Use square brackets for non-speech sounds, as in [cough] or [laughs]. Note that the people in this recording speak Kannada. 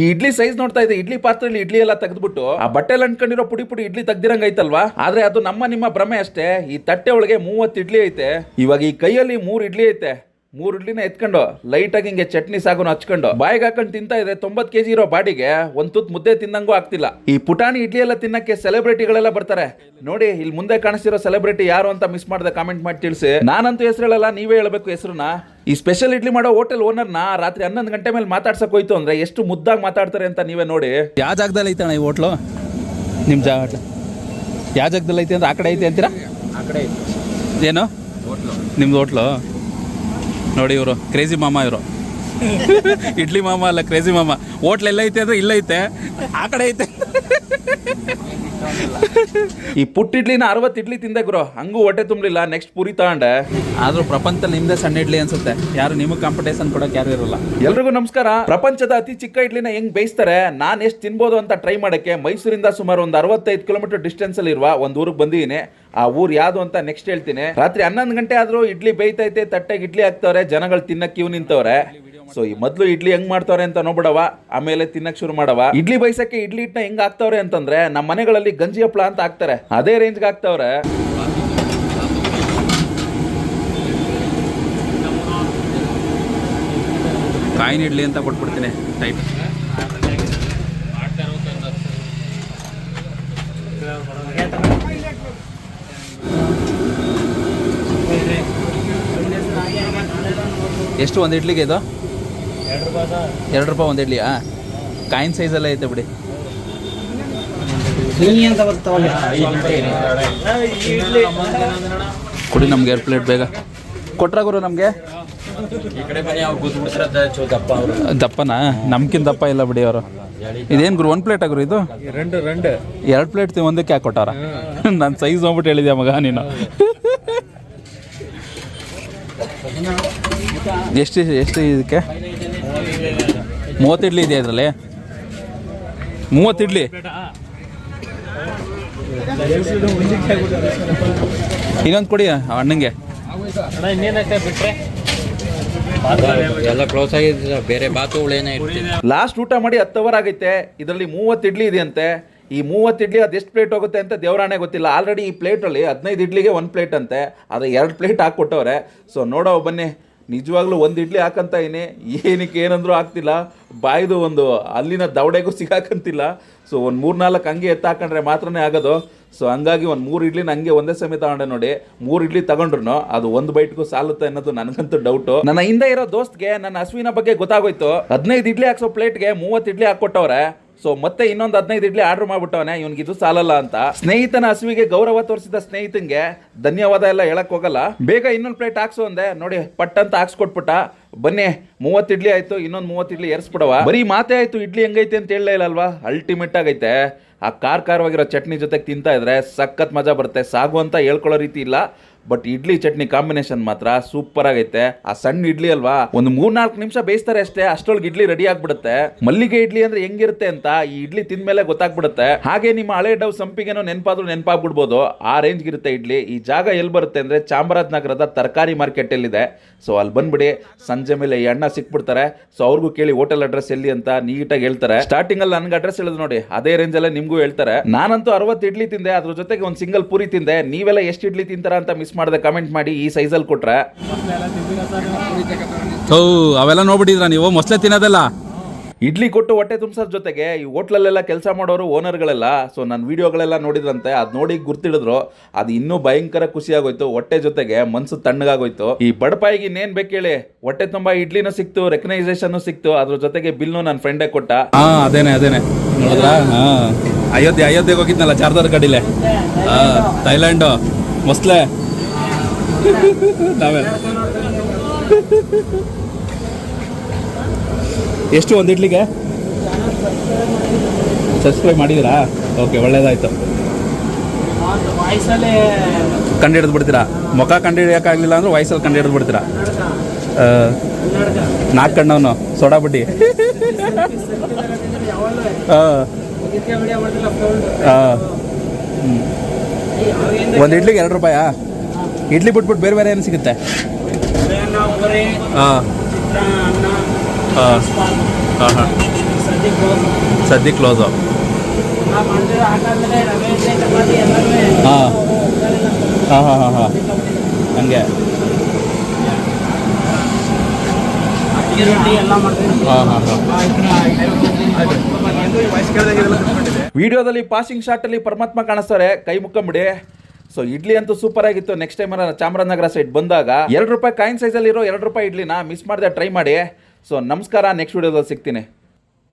ಈ ಇಡ್ಲಿ ಸೈಜ್ ನೋಡ್ತಾ ಇದೆ ಇಡ್ಲಿ ಪಾತ್ರೆಯಲ್ಲಿ ಇಡ್ಲಿ ಎಲ್ಲ ತೆಗೆದ್ಬಿಟ್ಟು, ಆ ಬಟ್ಟೆಲ್ ಅನ್ಕೊಂಡಿರೋ ಪುಡಿ ಪುಡಿ ಇಡ್ಲಿ ತೆಗ್ದಿರಂಗ ಐತಲ್ವಾ? ಆದ್ರೆ ಅದು ನಮ್ಮ ನಿಮ್ಮ ಭ್ರಮೆ ಅಷ್ಟೇ. ಈ ತಟ್ಟೆ ಒಳಗೆ ಮೂವತ್ತು ಇಡ್ಲಿ ಐತೆ. ಇವಾಗ ಈ ಕೈಯಲ್ಲಿ ಮೂರು ಇಡ್ಲಿ ಐತೆ. ಮೂರ್ ಇಡ್ಲಿನ ಎತ್ಕೊಂಡು ಲೈಟಾಗಿ ಆಗಿ ಹಿಂಗೆ ಚಟ್ನಿ ಸಾಗುನ ಹಚ್ಕೊಂಡು ಬಾಯಿಗೆ ಹಾಕೊಂಡು ತಿಂತಾ ಇದೆ ತೊಂಬತ್ ಕೆಜಿ ಇರೋ ಬಾಡಿಗೆ ಒಂದು ತುತ್ ಮುದ್ದೆ ತಿನ್ನಂಗೂ ಆಗ್ತಿಲ್ಲ. ಈ ಪುಟಾಣಿ ಇಡ್ಲಿ ಎಲ್ಲ ತಿನ್ನಕ್ಕೆ ಸೆಲೆಬ್ರಿಟಿಗಳೆಲ್ಲ ಬರ್ತಾರೆ. ನೋಡಿ ಇಲ್ಲಿ ಮುಂದೆ ಕಾಣಿಸ್ತಿರೋ ಸೆಲೆಬ್ರಿಟಿ ಯಾರು ಅಂತ ಮಿಸ್ ಮಾಡದೆ ಕಾಮೆಂಟ್ ಮಾಡಿ ತಿಳಿಸಿ. ನಾನಂತೂ ಹೆಸರು ಹೇಳಲ್ಲ ನೀವೇ ಹೇಳಬೇಕು ಹೆಸರನ್ನ. ಈ ಸ್ಪೆಷಲ್ ಇಡ್ಲಿ ಮಾಡೋ ಹೋಟೆಲ್ ಓನರ್ನ ರಾತ್ರಿ ಹನ್ನೊಂದು ಗಂಟೆ ಮೇಲೆ ಮಾತಾಡ್ಸಕ್ ಹೋಯ್ತು ಅಂದ್ರೆ ಎಷ್ಟು ಮುದ್ದಾಗಿ ಮಾತಾಡ್ತಾರೆ ಅಂತ ನೀವೇ ನೋಡಿ. ಯಾವ ಜಾಗದಲ್ಲಿ ಐತಣ್ಣ ಈ ಹೋಟ್ಲು ನಿಮ್ಮ ಜಾಗ ಯಾವ ಜಾಗದಲ್ಲಿ ಐತೆ ಅಂದ್ರೆ ಆ ಕಡೆ ಐತೆ ಅಂತೀರಾ? ಆ ಕಡೆ ಏನು? ನಿಮ್ದು ಹೋಟ್ಲು ನೋಡಿ ಇವರು ಕ್ರೇಜಿ ಮಾಮ ಇವರು. [laughs] ಇಡ್ಲಿ ಮಾಮ ಅಲ್ಲ ಕ್ರೇಜಿ ಮಾಮ. ಹೋಟ್ಲ್ ಎಲ್ಲ ಐತೆ ಅಂದ್ರೆ ಇಲ್ಲೈತೆ ಆ ಕಡೆ ಐತೆ. ಈ ಪುಟ್ಟ ಇಡ್ಲಿನ ಅರವತ್ತು ಇಡ್ಲಿ ತಿಂದೆ ಗುರು. ಹಂಗೂ ಹೊಟ್ಟೆ ತುಂಬಲಿಲ್ಲ ನೆಕ್ಸ್ಟ್ ಪುರಿ ತಗೊಂಡೆ. ಆದ್ರೂ ಪ್ರಪಂಚದಲ್ಲಿ ನಿಮ್ದೆ ಸಣ್ಣ ಇಡ್ಲಿ ಅನ್ಸುತ್ತೆ. ಯಾರು ನಿಮಗೆ ಕಾಂಪಿಟೇಷನ್ ಕೊಡಕ್ ಯಾರು ಇರಲ್ಲ. ಎಲ್ರಿಗೂ ನಮಸ್ಕಾರ. ಪ್ರಪಂಚದ ಅತಿ ಚಿಕ್ಕ ಇಡ್ಲಿನ ಹೆಂಗ್ ಬೇಯಿಸ್ತಾರೆ? ನಾನ್ ಎಷ್ಟು ತಿನ್ಬೋದು ಅಂತ ಟ್ರೈ ಮಾಡಕ್ಕೆ ಮೈಸೂರಿಂದ ಸುಮಾರು ಒಂದು ಅರವತ್ತೈದು ಕಿಲೋಮೀಟರ್ ಡಿಸ್ಟೆನ್ಸ್ ಅಲ್ಲಿ ಇರುವ ಒಂದು ಊರಿಗೆ ಬಂದಿದ್ದೀನಿ ಆ ಊರ್ ಯಾವ್ದು ಅಂತ ನೆಕ್ಸ್ಟ್ ಹೇಳ್ತೀನಿ. ರಾತ್ರಿ ಹನ್ನೊಂದು ಗಂಟೆ ಆದ್ರೂ ಇಡ್ಲಿ ಬೇಯ್ತೈತೆ ತಟ್ಟೆಗೆ ಇಡ್ಲಿ ಹಾಕ್ತವ್ರೆ ಜನಗಳು ತಿನ್ನಕ್ಕೆ ಕ್ಯೂ ನಿಂತವ್ರೆ. ಸೊ ಈ ಮೊದಲು ಇಡ್ಲಿ ಹೆಂಗ್ ಮಾಡ್ತಾವ್ರೆ ಅಂತ ನೋಡ್ಬಿಡವ ಆಮೇಲೆ ತಿನ್ನಕ್ ಶುರು ಮಾಡವ ಇಡ್ಲಿ ಬೈಸಕ್ಕೆ ಇಡ್ಲಿ ಇಟ್ನ ಹೆಂಗ್ ಹಾಕ್ತಾವ್ರೆ ಅಂತಂದ್ರೆ ನಮ್ಮ ಮನೆಗಳಲ್ಲಿ ಗಂಜಿ ಹಪ್ಪಳ ಅಂತ ಹಾಕ್ತಾರೆ. ಅದೇ ರೇಂಜ್ಗೆ ಹಾಕ್ತಾವ್ರೆ. ಕಾಯಿನ ಇಡ್ಲಿ ಅಂತ ಕೊಟ್ಬಿಡ್ತೀನಿ ಟೈಪ್ ಎಷ್ಟು ಒಂದು ಇಡ್ಲಿಗೆ ಇದು? ಎರಡು ರೂಪಾಯಿ ಒಂದು ಇಡ್ಲಿಯಾ ಕಾಯಿನ್ ಸೈಜಲ್ಲೇ ಐತೆ ಬಿಡಿ. ಕೊಡಿ ನಮ್ಗೆ ಎರಡು ಪ್ಲೇಟ್ ಬೇಗ. ಕೊಟ್ರ ಗುರು ನಮಗೆ? ದಪ್ಪನಾ? ನಮ್ಕಿಂತ ದಪ್ಪ ಇಲ್ಲ ಬಿಡಿ ಅವರು. ಇದೇನು ಗುರು ಒಂದು ಪ್ಲೇಟ್ ಗುರು ಇದು? ರೆಂಡು ರೆಂಡು ಎರಡು ಪ್ಲೇಟ್ ಒಂದಕ್ಕೆ ಯಾಕೆ ಕೊಟ್ಟಾರ? ನಾನು ಸೈಜ್ ಹೋಗ್ಬಿಟ್ಟು ಹೇಳಿದ್ಯಾ ಮಗ ನೀನು. ಎಷ್ಟು ಎಷ್ಟು ಇದಕ್ಕೆ? ಮೂವತ್ತು ಇಡ್ಲಿ ಇದೆ ಇದರಲ್ಲಿ. ಮೂವತ್ತು ಇಡ್ಲಿ. ಇನ್ನೊಂದು ಕೊಡಿ ಅಣ್ಣಂಗೆ. ಎಲ್ಲ ಕ್ಲೋಸ್ ಆಗಿದೆ ಬೇರೆ ಬಾತುಗಳೇನೇ ಇರ್ತೀವಿ ಲಾಸ್ಟ್ ಊಟ ಮಾಡಿ ಹತ್ತು ಅವರ್ ಆಗೈತೆ. ಇದರಲ್ಲಿ ಮೂವತ್ತು ಇಡ್ಲಿ ಇದೆಯಂತೆ. ಈ ಮೂವತ್ತು ಇಡ್ಲಿ ಅದು ಎಷ್ಟು ಪ್ಲೇಟ್ ಹೋಗುತ್ತೆ ಅಂತ ದೇವರಾಣೆ ಗೊತ್ತಿಲ್ಲ. ಆಲ್ರೆಡಿ ಈ ಪ್ಲೇಟಲ್ಲಿ ಹದಿನೈದು ಇಡ್ಲಿಗೆ ಒಂದು ಪ್ಲೇಟ್ ಅಂತೆ. ಅದು ಎರಡು ಪ್ಲೇಟ್ ಹಾಕ್ಕೊಟ್ಟವ್ರೆ. ಸೊ ನೋಡೋ ಬನ್ನಿ. ನಿಜವಾಗ್ಲೂ ಒಂದು ಇಡ್ಲಿ ಹಾಕಂತ ಇನ್ನೇ ಏನಕ್ಕೆ ಏನಂದ್ರೂ ಆಗ್ತಿಲ್ಲ ಬಾಯ್ದು ಒಂದು ಅಲ್ಲಿನ ದವಡೆಗೂ ಸಿಗಾಕಂತಿಲ್ಲ. ಸೊ ಒಂದು ಮೂರು ನಾಲ್ಕು ಹಂಗೆ ಎತ್ತಾಕೊಂಡ್ರೆ ಮಾತ್ರನೇ ಆಗೋದು. ಸೊ ಹಂಗಾಗಿ ಒಂದು ಮೂರು ಇಡ್ಲಿನ ಹಂಗೆ ಒಂದೇ ಸಮಯ ತಗೊಂಡೆ ನೋಡಿ. ಮೂರು ಇಡ್ಲಿ ತಗೊಂಡ್ರು ಅದು ಒಂದು ಬೈಟ್ಗೂ ಸಾಲುತ್ತೆ ಅನ್ನೋದು ನನಗಂತೂ ಡೌಟು ನನ್ನ ಹಿಂದೆ ಇರೋ ದೋಸ್ತ್ಗೆ, ನನ್ನ ಹಸುವಿನ ಬಗ್ಗೆ ಗೊತ್ತಾಗೋಯ್ತು. ಹದಿನೈದು ಇಡ್ಲಿ ಹಾಕ್ಸೋ ಪ್ಲೇಟ್ಗೆ ಮೂವತ್ತು ಇಡ್ಲಿ ಹಾಕ್ಕೊಟ್ಟವ್ರೆ. ಸೊ ಮತ್ತೆ ಇನ್ನೊಂದು ಹದಿನೈದು ಇಡ್ಲಿ ಆರ್ಡರ್ ಮಾಡ್ಬಿಟ್ಟವನೆ, ಇವ್ನಿಗೆ ಇದು ಸಾಲಲ್ಲ ಅಂತ. ಸ್ನೇಹಿತನ ಹಸುವಿಗೆ ಗೌರವ ತೋರಿಸಿದ ಸ್ನೇಹಿತನ್ಗೆ ಧನ್ಯವಾದ ಎಲ್ಲ ಹೇಳಕ್ ಹೋಗಲ್ಲ. ಬೇಗ ಇನ್ನೊಂದು ಪ್ಲೇಟ್ ಹಾಕ್ಸು ಅಂದೆ. ನೋಡಿ ಪಟ್ ಅಂತ ಹಾಕ್ಸ್ಕೊಟ್ಬಿಟ್ಟ. ಬನ್ನಿ, ಮೂವತ್ತು ಇಡ್ಲಿ ಆಯ್ತು, ಇನ್ನೊಂದು ಮೂವತ್ತು ಇಡ್ಲಿ ಏರ್ಸ್ಬಿಡವ ಬರೀ ಮಾತೇ ಆಯ್ತು, ಇಡ್ಲಿ ಹೆಂಗೈತೆ ಅಂತ ಹೇಳಲೇ ಇಲ್ಲಲ್ವಾ? ಅಲ್ಟಿಮೇಟ್ ಆಗೈತೆ. ಆ ಖಾರ ಖಾರವಾಗಿರೋ ಚಟ್ನಿ ಜೊತೆಗೆ ತಿಂತಾ ಇದ್ರೆ ಸಖತ್ ಮಜಾ ಬರುತ್ತೆ. ಸಾಗು ಅಂತ ಹೇಳ್ಕೊಳ್ಳೋ ರೀತಿ ಇಲ್ಲ. ಬಟ್ ಇಡ್ಲಿ ಚಟ್ನಿ ಕಾಂಬಿನೇಷನ್ ಮಾತ್ರ ಸೂಪರ್ ಆಗೈತೆ. ಆ ಸಣ್ಣ ಇಡ್ಲಿ ಅಲ್ವಾ? ಒಂದು ಮೂರ್ನಾಲ್ಕು ನಿಮಿಷ ಬೇಯಿಸ್ತಾರೆ ಅಷ್ಟೇ, ಅಷ್ಟೊಳಗೆ ಇಡ್ಲಿ ರೆಡಿ ಆಗ್ಬಿಡುತ್ತೆ. ಮಲ್ಲಿಗೆ ಇಡ್ಲಿ ಅಂದ್ರೆ ಹೆಂಗಿರುತ್ತೆ ಅಂತ ಈ ಇಡ್ಲಿ ತಿಂದ್ಮೇಲೆ ಗೊತ್ತಾಗ್ಬಿಡುತ್ತೆ. ಹಾಗೆ ನಿಮ್ಮ ಹಳೆ ಡವ್ ಸಂಪಿಗೆನೋ ನೆನಪಾದ್ರೂ ನೆನಪಾಗ್ಬಿಡ್ಬೋದು. ಆ ರೇಂಜ್ ಇರುತ್ತೆ ಇಡ್ಲಿ. ಈ ಜಾಗ ಎಲ್ಲಿ ಬರುತ್ತೆ ಅಂದ್ರೆ ಚಾಮರಾಜನಗರದ ತರಕಾರಿ ಮಾರ್ಕೆಟ್ ಎಲ್ಲಿದೆ ಸೊ ಅಲ್ಲಿ ಬಂದ್ಬಿಡಿ. ಸಂಜೆ ಮೇಲೆ ಈ ಅಣ್ಣ ಸಿಕ್ಬಿಡ್ತಾರೆ. ಸೊ ಅವ್ರಿಗೂ ಕೇಳಿ ಹೋಟೆಲ್ ಅಡ್ರೆಸ್ ಎಲ್ಲಿ ಅಂತ ನೀಟಾಗಿ ಹೇಳ್ತಾರೆ. ಸ್ಟಾರ್ಟಿಂಗ್ ಅಲ್ಲಿ ನನ್ಗೆ ಅಡ್ರೆಸ್ ಹೇಳಿದ್ರು ನೋಡಿ. ಅದೇ ರೇಂಜ್ ಅಲ್ಲೇ ನಿಮ್ಗೂ ಹೇಳ್ತಾರೆ. ನಾನಂತೂ ಅರವತ್ತು ಇಡ್ಲಿ ತಿಂದೆ. ಅದ್ರ ಜೊತೆಗೆ ಒಂದು ಸಿಂಗಲ್ ಪೂರಿ ತಿಂದೆ. ನೀವೆಲ್ಲ ಎಷ್ಟು ಇಡ್ಲಿ ತಿಂತಾರ ಅಂತ ಮಿಸ್ ಮಾಡದೆ ಕಮೆಂಟ್ ಮಾಡಿ ಈ ಸೈಜಲ್ಲಿ ಕೊಟ್ರೆ. ಹೌ ಅವೆಲ್ಲ ನೋಡ್ಬಿಟ್ಟಿದ್ರ ನೀವು? ಮೊಸಳೆ ತಿನ್ನೋದಲ್ಲ? ಇಡ್ಲಿ ಕೊಟ್ಟು ಹೊಟ್ಟೆ ತುಂಬಿಸೋದ್ರ ಜೊತೆಗೆ ಈ ಹೋಟ್ಲಲ್ಲೆಲ್ಲ ಕೆಲಸ ಮಾಡೋರು ಓನರ್ಗಳೆಲ್ಲ ಸೊ ನನ್ನ ವಿಡಿಯೋಗಳೆಲ್ಲ ನೋಡಿದ್ರಂತೆ ಅದು ನೋಡಿ ಗುರ್ತಿಡಿದ್ರು. ಅದು ಇನ್ನೂ ಭಯಂಕರ ಖುಷಿ ಆಗೋಯ್ತು ಹೊಟ್ಟೆ ಜೊತೆಗೆ ಮನ್ಸು ತಣ್ಣಗಾಗೋಯ್ತು. ಈ ಬಡಪಾಯಿಗೆ ಇನ್ನೇನ್ ಬೇಕು ಹೇಳಿ? ಹೊಟ್ಟೆ ತುಂಬಾ ಇಡ್ಲಿನೂ ಸಿಕ್ತು ರೆಕಗ್ನೈಸೇಷನ್ ಸಿಕ್ತು ಅದ್ರ ಜೊತೆಗೆ ಬಿಲ್ನು ನನ್ನ ಫ್ರೆಂಡೇ ಕೊಟ್ಟ. ಹಾ ಅದೇನೆ ಅದೇನೆ. ನೋಡಿದ್ರಾ? ಹಾ. ಅಯೋಧ್ಯೆ ಅಯೋಧ್ಯೆಗೆ ಹೋಗಿದ್ನಲ್ಲ ಚಾರ್ದಾರ್ ಕಡಿಲೆ? ಹಾ ಥೈಲ್ಯಾಂಡು ಮೊಸ್ಲೆ ನಾವೇ ಎಷ್ಟು ಒಂದು ಇಡ್ಲಿಗೆ? ಸಬ್ಸ್ಕ್ರೈಬ್ ಮಾಡಿದ್ದೀರಾ? ಓಕೆ ಒಳ್ಳೇದಾಯ್ತು. ಕಂಡು ಹಿಡಿದು ಬಿಡ್ತೀರಾ? ಮುಖ ಕಂಡು ಹಿಡಿಯೋಕ್ಕಾಗಲಿಲ್ಲ ಅಂದ್ರೆ ವಯಸ್ಸಲ್ಲಿ ಕಂಡು ಹಿಡಿದು ಬಿಡ್ತೀರಾ? ನಾಲ್ಕು ಕಣ್ಣವನು, ಸೋಡಾ ಬಡ್ಡಿ. ಹಾಂ ಒಂದು ಇಡ್ಲಿಗೆ ಎರಡು ರೂಪಾಯಾ? ಇಡ್ಲಿ ಬಿಟ್ಬಿಟ್ಟು ಬೇರೆ ಬೇರೆ ಏನು ಸಿಗುತ್ತೆ? ಹಾಂ. ಹಾಂ. ಹಾಂ ಹಾಂ. ಸದ್ಯ ಕ್ಲೋಸ್. ಹಾಂ. ಹಾಂ ಹಾಂ ಹಾಂ ಹಾಂ. ಹಂಗೆ. ಹಾಂ ಹಾಂ ಹಾಂ. ವಿಡಿಯೋದಲ್ಲಿ ಪಾಸಿಂಗ್ ಶಾಟ್ ಅಲ್ಲಿ ಪರಮಾತ್ಮ ಕಾಣಿಸ್ತಾರೆ. ಕೈ ಮುಕ್ಕಂಬಿಡಿ ಸೊ ಇಡ್ಲಿ ಅಂತೂ ಸೂಪರ್ ಆಗಿತ್ತು. ನೆಕ್ಸ್ಟ್ ಟೈಮ್ ಚಾಮರಾಜನಗರ ಸೈಡ್ ಬಂದಾಗ ಎರಡು ರೂಪಾಯಿ ಕಾಯಿನ್ ಸೈಜಲ್ಲಿರೋ ಎರಡು ರೂಪಾಯಿ ಇಡ್ಲಿನ ಮಿಸ್ ಮಾಡದೆ ಟ್ರೈ ಮಾಡಿ. ಸೊ ನಮಸ್ಕಾರ ನೆಕ್ಸ್ಟ್ ವಿಡಿಯೋದಲ್ಲಿ ಸಿಗ್ತೀನಿ.